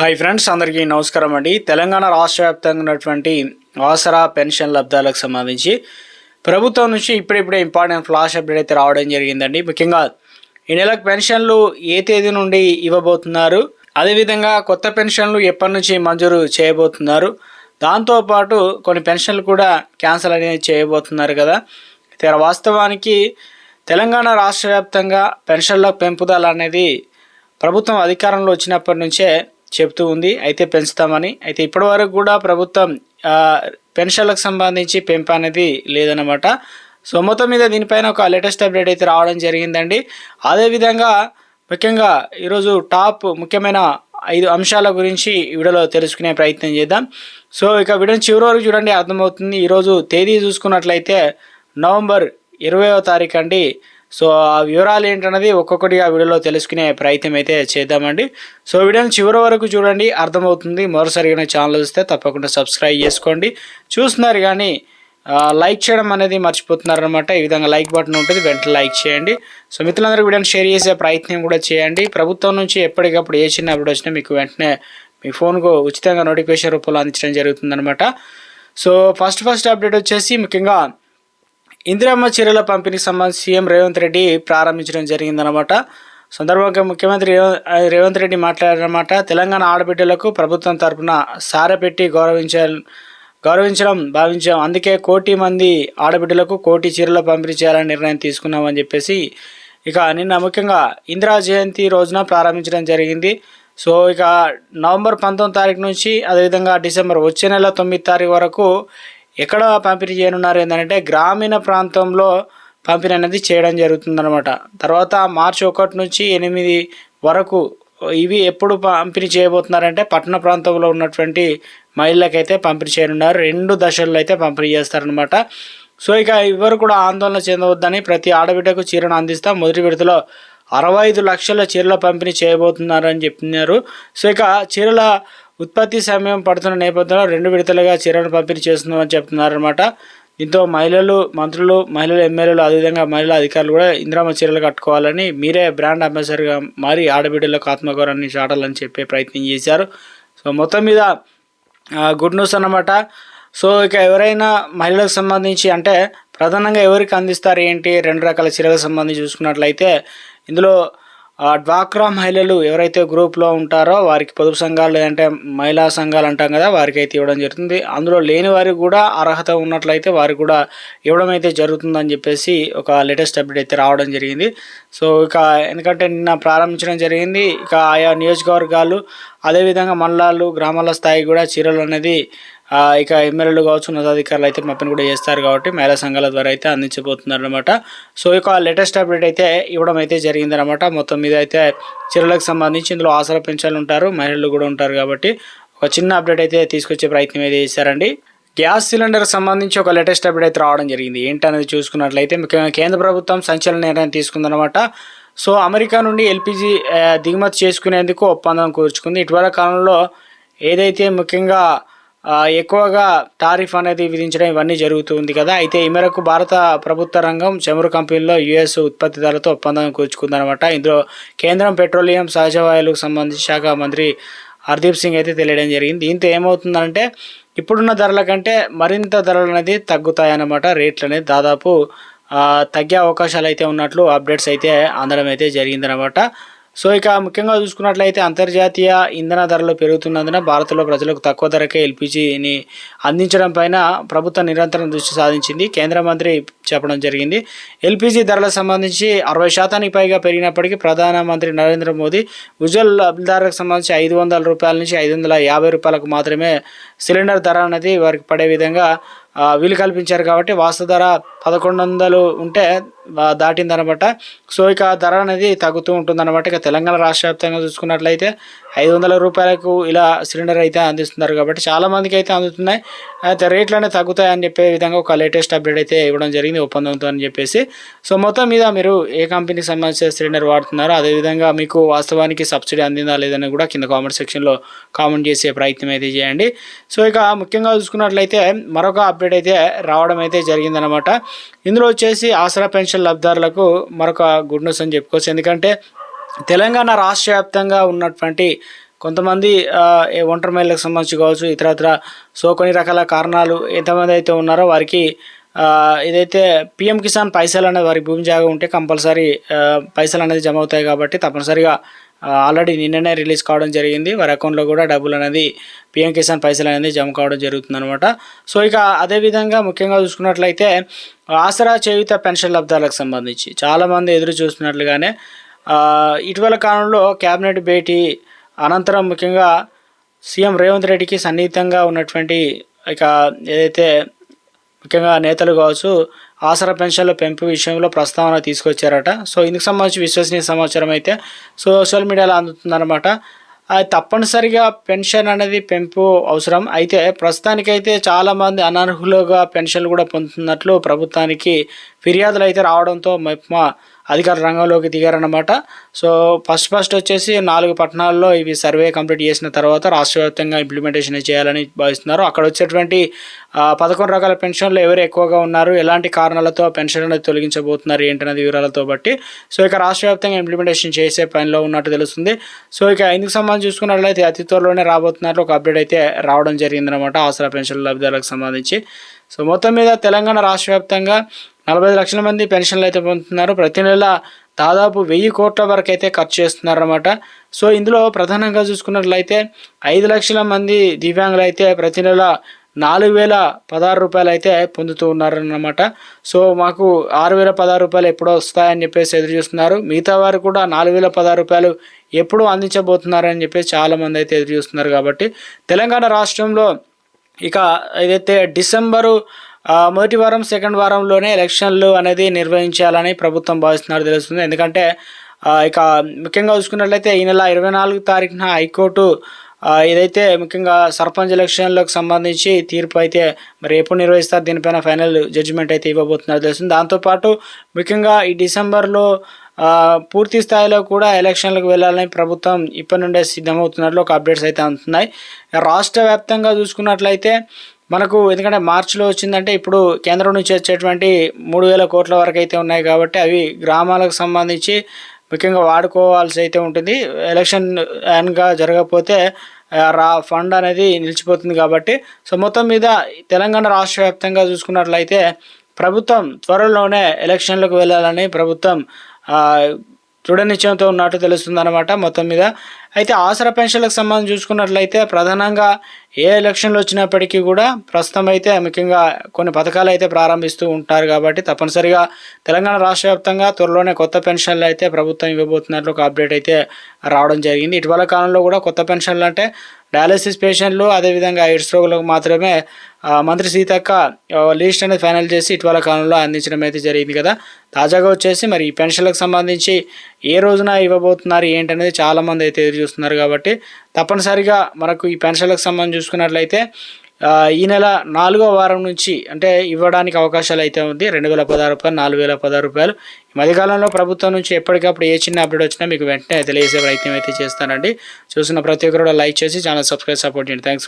Hi friends అందరికీ నమస్కారం అండి. తెలంగాణ రాష్ట్ర వ్యాప్తంగా ఉన్నటువంటి ఆసరా పెన్షన్ లబ్ధాలకు సంబంధించి ప్రభుత్వం నుంచి ఇప్పుడిప్పుడే ఇంపార్టెంట్ ఫ్లాష్ అప్డేట్ అయితే రావడం జరిగిందండి. ముఖ్యంగా ఈ నెలకు పెన్షన్లు ఏ తేదీ నుండి ఇవ్వబోతున్నారు? అదేవిధంగా కొత్త పెన్షన్లు ఎప్పటి నుంచి మంజూరు చేయబోతున్నారు? దాంతోపాటు కొన్ని పెన్షన్లు కూడా క్యాన్సిల్ అనేది చేయబోతున్నారు కదా. వాస్తవానికి తెలంగాణ రాష్ట్ర వ్యాప్తంగా పెన్షన్ల పెంపుదల అనేది ప్రభుత్వం అధికారంలో వచ్చినప్పటి నుంచే చెప్తూ ఉంది. అయితే పెంచుతామని. అయితే ఇప్పటి వరకు కూడా ప్రభుత్వం పెన్షన్లకు సంబంధించి పెంపు అనేది లేదనమాట సో మొత్తం మీద దీనిపైన ఒక లేటెస్ట్ అప్డేట్ అయితే రావడం జరిగిందండి. అదేవిధంగా ముఖ్యంగా ఈరోజు టాప్ ముఖ్యమైన ఐదు అంశాల గురించి వీడియోలో తెలుసుకునే ప్రయత్నం చేద్దాం. సో ఇక వీడియోని చివరి వరకు చూడండి అర్థమవుతుంది. ఈరోజు తేదీ చూసుకున్నట్లయితే నవంబర్ ఇరవైవ తారీఖు అండి. సో ఆ వివరాలు ఏంటన్నది ఒక్కొక్కటిగా వీడియోలో తెలుసుకునే ప్రయత్నం అయితే చేద్దామండి. సో వీడియోని చివరి వరకు చూడండి అర్థమవుతుంది. మరోసారిగా ఛానల్ చూస్తే తప్పకుండా సబ్స్క్రైబ్ చేసుకోండి. చూస్తున్నారు కానీ లైక్ చేయడం అనేది మర్చిపోతున్నారు అనమాట ఈ విధంగా లైక్ బటన్ ఉంటుంది వెంటనే లైక్ చేయండి. సో మిత్రులందరూ వీడియోని షేర్ చేసే ప్రయత్నం కూడా చేయండి. ప్రభుత్వం నుంచి ఎప్పటికప్పుడు ఏ చిన్న అప్డేట్ వచ్చినా మీకు వెంటనే మీ ఫోన్కు ఉచితంగా నోటిఫికేషన్ రూపంలో అందించడం జరుగుతుందనమాట సో ఫస్ట్ ఫస్ట్ అప్డేట్ వచ్చేసి ముఖ్యంగా ఇందిరమ్మ చీరల పంపిణీకి సంబంధించి సీఎం రేవంత్ రెడ్డి ప్రారంభించడం జరిగిందనమాట సందర్భంగా ముఖ్యమంత్రి రేవ- రేవంత్ రెడ్డి మాట్లాడారన్నమాట తెలంగాణ ఆడబిడ్డలకు ప్రభుత్వం తరఫున సారపెట్టి గౌరవించ గౌరవించడం భావించాం. అందుకే కోటి మంది ఆడబిడ్డలకు కోటి చీరల పంపిణీ చేయాలని నిర్ణయం తీసుకున్నామని చెప్పేసి ఇక నిన్న ముఖ్యంగా ఇందిరా జయంతి రోజున ప్రారంభించడం జరిగింది. సో ఇక నవంబర్ పంతొమ్మిది తారీఖు నుంచి అదేవిధంగా డిసెంబర్ వచ్చే నెల తొమ్మిది తారీఖు వరకు ఎక్కడ పంపిణీ చేయనున్నారు ఏంటంటే గ్రామీణ ప్రాంతంలో పంపిణీ అనేది చేయడం జరుగుతుందన్నమాట. తర్వాత మార్చి ఒకటి నుంచి ఎనిమిది వరకు ఇవి ఎప్పుడు పంపిణీ చేయబోతున్నారంటే పట్టణ ప్రాంతంలో ఉన్నటువంటి మహిళలకైతే పంపిణీ చేయనున్నారు. రెండు దశల్లో అయితే పంపిణీ చేస్తారనమాట సో ఇక ఎవరు కూడా ఆందోళన చెందవద్దని ప్రతి ఆడబిడ్డకు చీరను అందిస్తాం. మొదటి విడతలో అరవై ఐదు లక్షల చీరల పంపిణీ చేయబోతున్నారని చెప్పినారు. సో ఇక చీరల ఉత్పత్తి సమయం పడుతున్న నేపథ్యంలో రెండు విడతలుగా చీరను పంపిణీ చేస్తున్నామని చెప్తున్నారనమాట దీంతో మహిళలు మంత్రులు మహిళలు ఎమ్మెల్యేలు అదేవిధంగా మహిళా అధికారులు కూడా ఇందిరామ చీరలు కట్టుకోవాలని మీరే బ్రాండ్ అంబాసిడర్గా మారి ఆడబిడ్డలకు ఆత్మగౌరవాన్ని చాటాలని చెప్పే ప్రయత్నం చేశారు. సో మొత్తం మీద గుడ్ న్యూస్ అన్నమాట. సో ఇక ఎవరైనా మహిళలకు సంబంధించి అంటే ప్రధానంగా ఎవరికి అందిస్తారు ఏంటి? రెండు రకాల చీరలకు సంబంధించి చూసుకున్నట్లయితే ఇందులో డ్వాక్రా మహిళలు ఎవరైతే గ్రూప్లో ఉంటారో వారికి పొదుపు సంఘాలు లేదంటే మహిళా సంఘాలు అంటాం కదా వారికి అయితే ఇవ్వడం జరుగుతుంది. అందులో లేని వారికి కూడా అర్హత ఉన్నట్లయితే వారికి కూడా ఇవ్వడం అయితే జరుగుతుందని చెప్పేసి ఒక లేటెస్ట్ అప్డేట్ అయితే రావడం జరిగింది. సో ఇక ఎందుకంటే నిన్న ప్రారంభించడం జరిగింది ఇక ఆయా నియోజకవర్గాలు అదేవిధంగా మండలాలు గ్రామాల స్థాయి కూడా చీరలు అనేది ఇక ఎమ్మెల్యేలు కావచ్చు ఉన్నతాధికారులు అయితే పంపిణీ కూడా చేస్తారు కాబట్టి మహిళా సంఘాల ద్వారా అయితే అందించబోతున్నారు అనమాట సో ఇక లేటెస్ట్ అప్డేట్ అయితే ఇవ్వడం అయితే జరిగిందనమాట మొత్తం మీద అయితే చీరలకు సంబంధించి ఇందులో ఆసరా పెంచాలు ఉంటారు మహిళలు కూడా ఉంటారు కాబట్టి ఒక చిన్న అప్డేట్ అయితే తీసుకొచ్చే ప్రయత్నం అయితే చేశారండి. గ్యాస్ సిలిండర్ సంబంధించి ఒక లేటెస్ట్ అప్డేట్ అయితే రావడం జరిగింది. ఏంటనేది చూసుకున్నట్లయితే ముఖ్యంగా కేంద్ర ప్రభుత్వం సంచలన నిర్ణయం తీసుకుందనమాట సో అమెరికా నుండి ఎల్పిజి దిగుమతి చేసుకునేందుకు ఒప్పందం కూర్చుకుంది. ఇటీవల కాలంలో ఏదైతే ముఖ్యంగా ఎక్కువగా టారిఫ్ అనేది విధించడం ఇవన్నీ జరుగుతుంది కదా అయితే ఈ మేరకు భారత ప్రభుత్వ రంగం చమురు కంపెనీలో యుఎస్ ఉత్పత్తిదారులతో ఒప్పందం కూర్చుకుందనమాట ఇందులో కేంద్రం పెట్రోలియం సహజ వాయువులకు సంబంధించి శాఖ మంత్రి హర్దీప్ సింగ్ అయితే తెలియడం జరిగింది. దీంతో ఏమవుతుందంటే ఇప్పుడున్న ధరల కంటే మరింత ధరలు అనేది తగ్గుతాయన్నమాట. రేట్లు అనేది దాదాపు తగ్గే అవకాశాలు అయితే ఉన్నట్లు అప్డేట్స్ అయితే అందడం అయితే జరిగిందనమాట సో ఇక ముఖ్యంగా చూసుకున్నట్లయితే అంతర్జాతీయ ఇంధన ధరలు పెరుగుతున్నందున భారత్లో ప్రజలకు తక్కువ ధరకే ఎల్పిజిని అందించడం పైన ప్రభుత్వం నిరంతరం దృష్టి సాధించింది. కేంద్ర మంత్రి చెప్పడం జరిగింది. ఎల్పిజి ధరలకు సంబంధించి అరవై శాతానికి పైగా పెరిగినప్పటికీ ప్రధానమంత్రి నరేంద్ర మోదీ ఉజ్వల్ లబ్ధిదారులకు సంబంధించి ఐదు వందల రూపాయల నుంచి ఐదు వందల యాభై రూపాయలకు మాత్రమే సిలిండర్ ధర అనేది వారికి పడే విధంగా వీలు కల్పించారు కాబట్టి వాస్తవ ధర పదకొండు వందలు ఉంటే దాటింది దాటిందనమాట. సో ఇక ధర అనేది తగ్గుతూ ఉంటుందన్నమాట ఇక తెలంగాణ రాష్ట్ర వ్యాప్తంగా చూసుకున్నట్లయితే ఐదు వందల రూపాయలకు ఇలా సిలిండర్ అయితే అందిస్తున్నారు కాబట్టి చాలా మందికి అయితే అందుతున్నాయి. అయితే రేట్లు అనేవి తగ్గుతాయి అని చెప్పే విధంగా ఒక లేటెస్ట్ అప్డేట్ అయితే ఇవ్వడం జరిగింది ఒప్పందంతో అని చెప్పేసి. సో మొత్తం మీద మీరు ఏ కంపెనీకి సంబంధించిన సిలిండర్ వాడుతున్నారో అదేవిధంగా మీకు వాస్తవానికి సబ్సిడీ అందిందా లేదని కూడా కింద కామెంట్ సెక్షన్లో కామెంట్ చేసే ప్రయత్నం అయితే చేయండి. సో ఇక ముఖ్యంగా చూసుకున్నట్లయితే మరొక అప్డేట్ అయితే రావడం అయితే జరిగిందనమాట. ఇందులో వచ్చేసి ఆసరా పెన్షన్ లబ్ధిదారులకు మరొక గుడ్ న్యూస్ అని చెప్పుకోవచ్చు. ఎందుకంటే తెలంగాణ రాష్ట్ర వ్యాప్తంగా ఉన్నటువంటి కొంతమంది ఒంటరి మహిళలకు సంబంధించి కావచ్చు ఇతరత్ర సో కొన్ని రకాల కారణాలు ఎంతమంది అయితే ఉన్నారో వారికి ఇదైతే ఏదైతే పిఎం కిసాన్ పైసలు అనేది వారి భూమి జాగా ఉంటే కంపల్సరీ పైసలు అనేది జమ అవుతాయి కాబట్టి తప్పనిసరిగా ఆల్రెడీ నిన్ననే రిలీజ్ కావడం జరిగింది. వారి అకౌంట్లో కూడా డబ్బులు అనేది పిఎం కిసాన్ పైసలు అనేది జమ కావడం జరుగుతుంది అనమాట సో ఇక అదేవిధంగా ముఖ్యంగా చూసుకున్నట్లయితే ఆసరా చేయుత పెన్షన్ లబ్ధాలకు సంబంధించి చాలామంది ఎదురు చూస్తున్నట్లుగానే ఇటీవల కాలంలో క్యాబినెట్ భేటీ అనంతరం ముఖ్యంగా సీఎం రేవంత్ రెడ్డికి సన్నిహితంగా ఉన్నటువంటి ఇక ఏదైతే ముఖ్యంగా నేతలు కావచ్చు ఆసరా పెన్షన్ల పెంపు విషయంలో ప్రస్తావన తీసుకొచ్చారట. సో ఇందుకు సంబంధించి విశ్వసనీయ సమాచారం అయితే సోషల్ మీడియాలో అందుతుందన్నమాట. అది తప్పనిసరిగా పెన్షన్ అనేది పెంపు అవసరం. అయితే ప్రస్తుతానికైతే చాలామంది అనర్హులుగా పెన్షన్లు కూడా పొందుతున్నట్లు ప్రభుత్వానికి ఫిర్యాదులు అయితే రావడంతో మెప్మా అధికార రంగంలోకి దిగారన్నమాట. సో ఫస్ట్ ఫస్ట్ వచ్చేసి నాలుగు పట్టణాల్లో ఇవి సర్వే కంప్లీట్ చేసిన తర్వాత రాష్ట్రవ్యాప్తంగా ఇంప్లిమెంటేషన్ చేయాలని భావిస్తున్నారు. అక్కడ వచ్చేటువంటి పదకొండు రకాల పెన్షన్లు ఎవరు ఎక్కువగా ఉన్నారు ఎలాంటి కారణాలతో పెన్షన్ అనేది తొలగించబోతున్నారు ఏంటనేది వివరాలతో బట్టి. సో ఇక రాష్ట్రవ్యాప్తంగా ఇంప్లిమెంటేషన్ చేసే పనిలో ఉన్నట్టు తెలుస్తుంది. సో ఇక ఇందుకు సంబంధించి చూసుకున్నట్లయితే అతి త్వరలోనే రాబోతున్నట్లు ఒక అప్డేట్ అయితే రావడం జరిగిందనమాట ఆసరా పెన్షన్ లబ్ధిదారులకు సంబంధించి. సో మొత్తం మీద తెలంగాణ రాష్ట్ర వ్యాప్తంగా నలభై ఐదు లక్షల మంది పెన్షన్లు అయితే పొందుతున్నారు. ప్రతి నెల దాదాపు వెయ్యి కోట్ల వరకు అయితే ఖర్చు చేస్తున్నారన్నమాట. సో ఇందులో ప్రధానంగా చూసుకున్నట్లయితే ఐదు లక్షల మంది దివ్యాంగులు అయితే ప్రతి నెల నాలుగు వేల పదహారు రూపాయలు అయితే పొందుతూ ఉన్నారన్నమాట. సో మాకు ఆరు వేల పదహారు రూపాయలు ఎప్పుడో వస్తాయని చెప్పేసి ఎదురు చూస్తున్నారు. మిగతా వారు కూడా నాలుగు వేల పదహారు రూపాయలు ఎప్పుడు అందించబోతున్నారని చెప్పేసి చాలామంది అయితే ఎదురు చూస్తున్నారు కాబట్టి. తెలంగాణ రాష్ట్రంలో ఇక ఏదైతే డిసెంబరు మొదటి వారం సెకండ్ వారంలోనే ఎలక్షన్లు అనేది నిర్వహించాలని ప్రభుత్వం భావిస్తున్నారు తెలుస్తుంది. ఎందుకంటే ఇక ముఖ్యంగా చూసుకున్నట్లయితే ఈ నెల ఇరవై నాలుగు తారీఖున హైకోర్టు ఏదైతే ముఖ్యంగా సర్పంచ్ ఎలక్షన్లకు సంబంధించి తీర్పు అయితే మరి ఎప్పుడు నిర్వహిస్తారు దీనిపైన ఫైనల్ జడ్జిమెంట్ అయితే ఇవ్వబోతున్నారు తెలుస్తుంది. దాంతోపాటు ముఖ్యంగా ఈ డిసెంబర్లో పూర్తి స్థాయిలో కూడా ఎలక్షన్లకు వెళ్ళాలని ప్రభుత్వం ఇప్పటి నుండే సిద్ధమవుతున్నట్లు ఒక అప్డేట్స్ అయితే అందుతున్నాయి. రాష్ట్ర వ్యాప్తంగా చూసుకున్నట్లయితే మనకు ఎందుకంటే మార్చిలో వచ్చిందంటే ఇప్పుడు కేంద్రం నుంచి వచ్చేటువంటి మూడు వేల కోట్ల వరకు అయితే ఉన్నాయి కాబట్టి అవి గ్రామాలకు సంబంధించి ముఖ్యంగా వాడుకోవాల్సి అయితే ఉంటుంది. ఎలక్షన్ యాన్గా జరగకపోతే రా ఫండ్ అనేది నిలిచిపోతుంది కాబట్టి. సో మొత్తం మీద తెలంగాణ రాష్ట్ర వ్యాప్తంగా చూసుకున్నట్లయితే ప్రభుత్వం త్వరలోనే ఎలక్షన్లకు వెళ్ళాలని ప్రభుత్వం దృఢ నిశ్చయంతో ఉన్నట్టు తెలుస్తుంది అనమాట మొత్తం మీద. అయితే ఆసరా పెన్షన్లకు సంబంధించి చూసుకున్నట్లయితే ప్రధానంగా ఏ ఎలక్షన్లు వచ్చినప్పటికీ కూడా ప్రస్తుతం అయితే ముఖ్యంగా కొన్ని పథకాలు అయితే ప్రారంభిస్తూ ఉంటారు కాబట్టి తప్పనిసరిగా తెలంగాణ రాష్ట్ర వ్యాప్తంగా త్వరలోనే కొత్త పెన్షన్లు అయితే ప్రభుత్వం ఇవ్వబోతున్నట్లు ఒక అప్డేట్ అయితే రావడం జరిగింది. ఇటీవల కాలంలో కూడా కొత్త పెన్షన్లు అంటే డయాలసిస్ పేషెంట్లు అదేవిధంగా ఎయిడ్స్ రోగులకు మాత్రమే మంత్రి సీతక్క లిస్ట్ అనేది ఫైనల్ చేసి ఇటీవల కాలంలో అందించడం అయితే జరిగింది కదా. తాజాగా వచ్చేసి మరి ఈ పెన్షన్లకు సంబంధించి ఏ రోజున ఇవ్వబోతున్నారు ఏంటనేది చాలామంది అయితే ఎదురు చూస్తున్నారు కాబట్టి తప్పనిసరిగా మనకు ఈ పెన్షన్లకు సంబంధించి చూసుకున్నట్లయితే ఈ నెల నాలుగో వారం నుంచి అంటే ఇవ్వడానికి అవకాశాలు అయితే ఉంది. రెండు వేల పదహారు రూపాయలు నాలుగు వేల పదహారు రూపాయలు. ఈ మధ్యకాలంలో ప్రభుత్వం నుంచి ఎప్పటికప్పుడు ఏ చిన్న అప్డేట్ వచ్చినా మీకు వెంటనే తెలియజేసే ప్రయత్నం అయితే చేస్తానండి. చూసిన ప్రతి ఒక్కరు లైక్ చేసి ఛానల్ సబ్స్క్రైబ్ సపోర్ట్ చేయండి. థ్యాంక్స్